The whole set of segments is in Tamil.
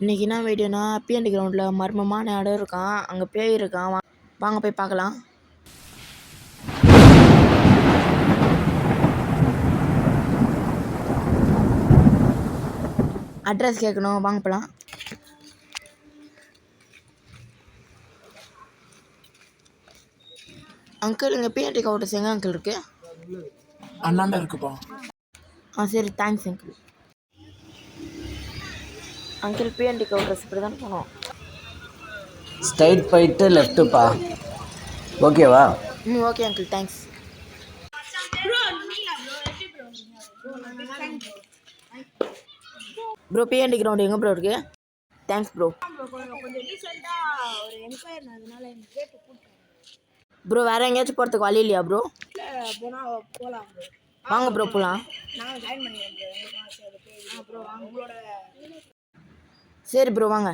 இன்றைக்கி என்ன வீடியோனா பிஎன்டி கிரவுண்டில் மர்மமான இடம் இருக்கான். அங்கே பேய் இருக்கான். வா- வாங்க போய் பார்க்கலாம். அட்ரஸ் கேட்கணும். வாங்க போகலாம் அங்கிள் இங்கே பிஎன்டி கவுண்டர்ஸ் எங்கே அங்கிள் இருக்குது அண்ணாண்ட இருக்குப்பா. ஆ சரி thanks uncle uncle BNT counters இப்படி தான் போனோம். ஸ்ட்ரைட் போயிட்டு லெஃப்ட்டுப்பா ஓகேவா ம் okay uncle thanks bro BNT ground எங்கே ப்ரோ இருக்கு? தேங்க்ஸ் ப்ரோ ப்ரோ வேற எங்கேயாச்சும் போகிறதுக்கு வழி இல்லையா ப்ரோ வாங்க ப்ரோ போகலாம் சரி ப்ரோ வாங்க.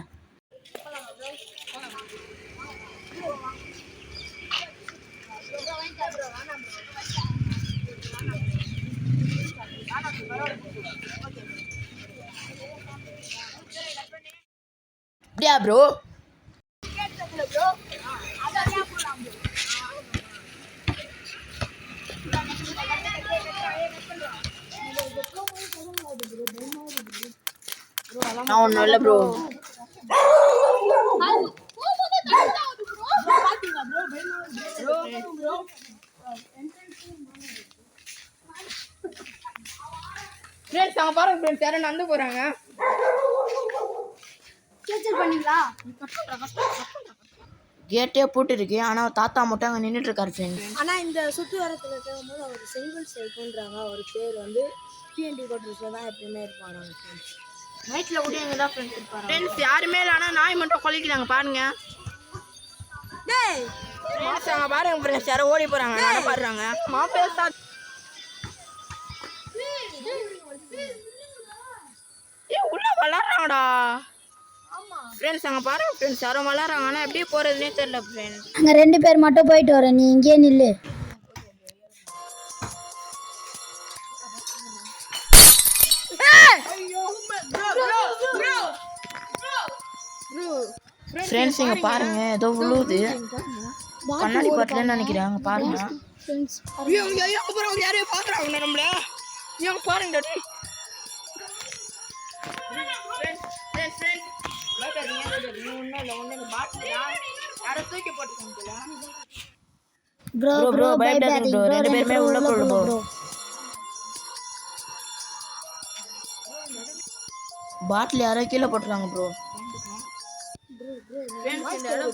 அப்படியா ப்ரோ நான் ஒன்றும் இல்லை ப்ரோ ஃப்ரெண்ட்ஸ் பாருங்க ஃப்ரெண்ட்ஸ் யாரும் நடந்து போறாங்க. கேன்சல் பண்ணீங்களா? கேட்டே போட்டு இருக்கு ஆனால் தாத்தா மட்டும் அங்கே நின்றுட்டு இருக்காரு ஃப்ரெண்ட்ஸ் ஆனா இந்த சுத்து வரத்துல கேட்கும்போது அவர் செங்கல் சேர்க்குன்றாங்க அவர் பேர் வந்து பிஎன்டி கோட்டர்ஸ்ல தான் எப்பயுமே இருப்பாங்க நைட்டில் கூட எங்கே தான் ஃப்ரெண்ட்ஸ் இருப்பாரு ஃப்ரெண்ட்ஸ் யாருமே இல்லை ஆனால் நாய் மட்டும் கொலைக்கிறாங்க பாருங்க. ஃப்ரெண்ட்ஸ் அங்கே பாருங்க ஃப்ரெண்ட்ஸ் யாரோ ஓடி போறாங்க நட பாடுறாங்க. மாப்பேசா ஏ உள்ள விளாட்றாங்கடா ஃப்ரெண்ட்ஸ் அங்கே பாருங்க ஃப்ரெண்ட்ஸ் யாரோ விளாட்றாங்க ஆனால் எப்படி போகிறதுனே தெரியல ஃப்ரெண்ட்ஸ் அங்க ரெண்டு பேர் மட்டும் போயிட்டு வரேன் நீ இங்கேயே நில்லு. ஃப்ரெண்ட்ஸ் இங்கே பாருங்க ஏதோ விழுவுது கண்ணாடி பாட்டிலன்னு நினைக்கிறேன் அங்கே பாருங்க யாரையும் பார்க்குறாங்க நம்மள ஐயோ பாருங்க. பயப்படாதீங்க. பாட்டில். Bro bro. ரெண்டு பேருமே உள்ள போடு bro. பாட்டில் யாரோ கீழே போட்டுருக்காங்க ப்ரோ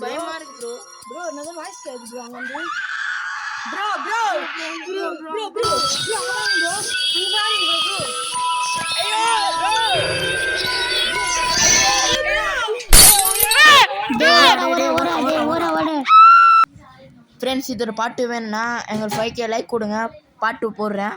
பயமா இருக்கு. ப்ரோ வாய்ஸ் ப்ரோ அங்க வந்து. ஃப்ரெண்ட்ஸ் இதோட பாட்டு வேணும்னா எங்களுக்கு ஃபைவ் கே லைக் கொடுங்க. பாட்டு போடுறேன்.